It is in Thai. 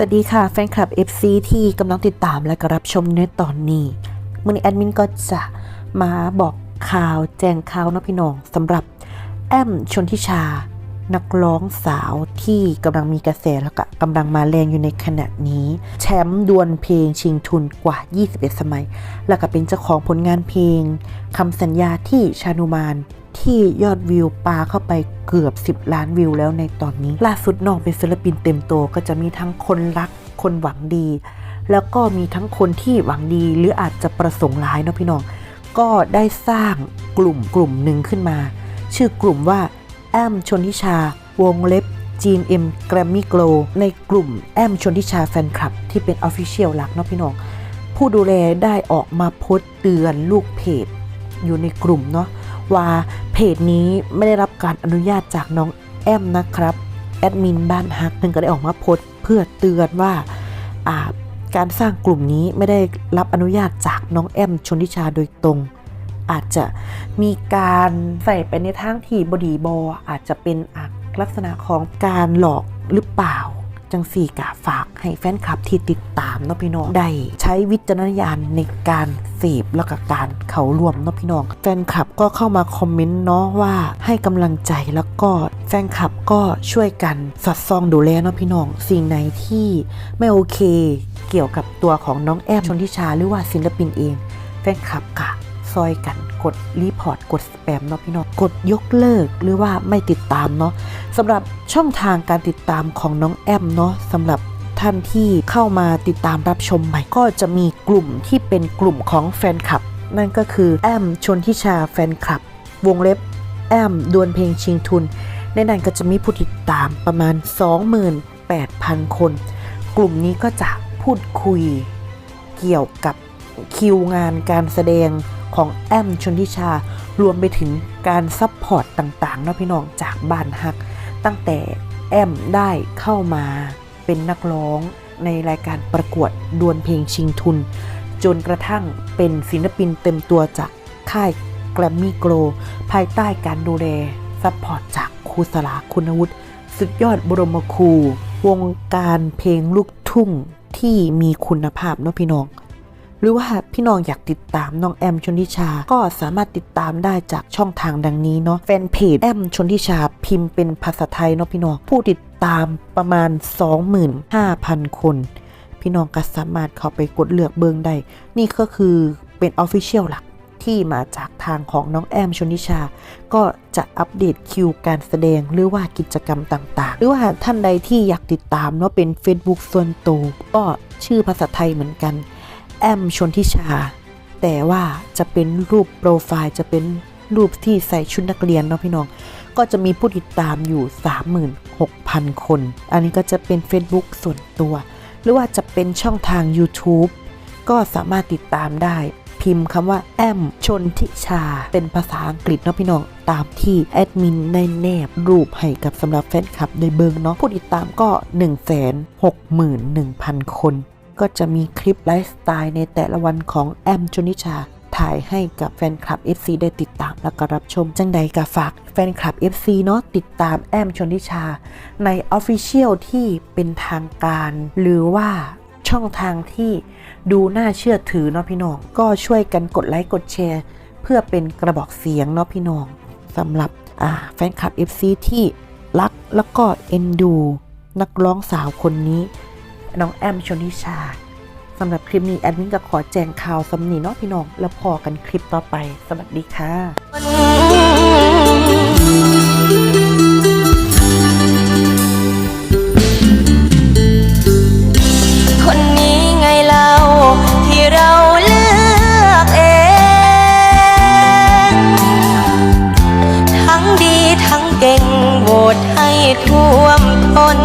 สวัสดีค่ะแฟนคลับ FC ที่กำลังติดตามและกรับชมในตอนนี้มือนี้แอดมินก็จะมาบอกข่าวแจ้งข่าวนะพี่น้องสำหรับแอมชนทิชา นักร้องสาวที่กำลังมีกระแสแล้วก็กำลังมาแรงอยู่ในขณะนี้ แชมป์ดวลเพลงชิงทุนกว่า 21 สมัย แล้วก็เป็นเจ้าของผลงานเพลงคำสัญญาที่ชานุมาน ที่ยอดวิวปาเข้าไปเกือบ 10 ล้านวิวแล้วในตอนนี้ ล่าสุดน้องเป็นศิลปินเต็มตัวก็จะมีทั้งคนรักคนหวังดี แล้วก็มีทั้งคนที่หวังดีหรืออาจจะประสงค์ร้ายเนาะพี่น้อง ก็ได้สร้างกลุ่มกลุ่มหนึ่งขึ้นมา ชื่อกลุ่มว่าแอมชนทิชาวงเล็บ GMM Grammy Glow ในกลุ่มแอมชนทิชาแฟนคลับ ที่เป็น Official หลักเนาะพี่น้อง ผู้ดูแลได้ออกมาโพสต์เตือนลูกเพจอยู่ในกลุ่มเนาะ ว่าเพจนี้ไม่ได้รับการอนุญาตจากน้องแอมนะครับ แอดมินบ้านฮักนึงก็ได้ออกมาโพสเพื่อเตือนว่าการสร้างกลุ่มนี้ไม่ได้รับอนุญาตจากน้องแอมชนทิชาโดยตรง อาจจะมีการใส่ไปในทางที่บดีบออาจจะเป็นอะลักษณะของการหลอกหรือเปล่า จังสี่กะฝากให้แฟนคลับที่ติดตามเนาะพี่น้องได้ใช้วิจารณญาณในการเสพแล้วก็การเขารวมเนาะพี่น้อง แฟนคลับก็เข้ามาคอมเมนต์เนาะว่าให้กำลังใจแล้วก็แฟนคลับก็ช่วยกันสอดส่องดูแลเนาะพี่น้อง สิ่งไหนที่ไม่โอเค เกี่ยวกับตัวของน้องแอมชนทิชาหรือว่าศิลปินเอง แฟนคลับกะ ซอยกันกดรีพอร์ตกดสแปมเนาะพี่น้องกดยกเลิกหรือว่าไม่ติดตามเนาะสำหรับช่องทางการติดตามของน้องแอมเนาะสำหรับท่านที่เข้ามาติดตามรับชมใหม่ก็จะมีกลุ่มที่เป็นกลุ่มของแฟนคลับ นั่นก็คือแอมชนทิชาแฟนคลับ วงเล็บแอมดวลเพลงชิงทุน ในนั้นก็จะมีผู้ติดตามประมาณ 28,000 คน กลุ่มนี้ก็จะพูดคุยเกี่ยวกับคิวงานการแสดง ของแอมชนทิชา รวมไปถึงการซัพพอร์ตต่างๆเนาะพี่น้องจากบ้านฮัก ตั้งแต่แอมได้เข้ามาเป็นนักร้องในรายการประกวดดวลเพลงชิงทุน จนกระทั่งเป็นศิลปินเต็มตัวจากค่ายแกรมมี่โกลภายใต้การดูแลซัพพอร์ตจากครูสลาคุณวุฒิสุดยอดบรมครู วงการเพลงลูกทุ่งที่มีคุณภาพเนาะพี่น้อง หรือว่าพี่น้องอยากติดตามน้องแอมชนทิชา ก็สามารถติดตามได้จากช่องทางดังนี้เนาะแฟนเพจแอมชนทิชาพิมพ์เป็นภาษาไทยเนาะพี่น้องผู้ติดตามประมาณ 25,000 คน พี่น้องก็สามารถเข้าไปกดเลือกเบิงได้ นี่ก็คือเป็นออฟฟิเชียลหลักที่มาจากทางของน้องแอมชนิชา ก็จะอัปเดตคิวการแสดงหรือว่ากิจกรรมต่างๆ หรือว่าท่านใดที่อยากติดตามเนาะเป็น Facebook ส่วนตัวก็ชื่อภาษาไทยเหมือนกัน แอมชนทิชา แต่ว่าจะเป็นรูปโปรไฟล์จะเป็นรูปที่ใส่ชุดนักเรียนเนาะพี่น้อง ก็จะมีผู้ติดตามอยู่ 36,000 คน อันนี้ก็จะเป็น Facebook ส่วนตัว หรือว่าจะเป็นช่องทาง YouTube ก็สามารถติดตามได้ พิมพ์คำว่าแอมชนทิชา เป็นภาษาอังกฤษเนาะพี่น้อง ตามที่แอดมินได้แนบรูปให้กับสำหรับแฟนคลับในเบิงเนาะผู้ติดตามก็ 161,000 คน ก็จะมีคลิปไลฟ์สไตล์ในแต่ละวันของแอมชนิชา ถ่ายให้กับแฟนคลับ FC ได้ติดตามและก็รับชม จังใดก็ฝากแฟนคลับ FC เนาะติดตามแอมชนิชา ใน Official ที่เป็นทางการ หรือว่าช่องทางที่ดูน่าเชื่อถือเนาะพี่น้อง ก็ช่วยกันกดไลค์กดแชร์ เพื่อเป็นกระบอกเสียงเนาะพี่น้องสำหรับแฟนคลับ FC ที่รักแล้วก็เอ็นดู นักร้องสาวคนนี้ น้องแอมชนิชาสำหรับคลิปนี้แอดมินก็ขอแจ้งข่าวสำนีเนอะพี่น้อง แล้วพอกันคลิปต่อไป สวัสดีค่ะทั้งดีทั้งเก่งโหวให้ท่วมทน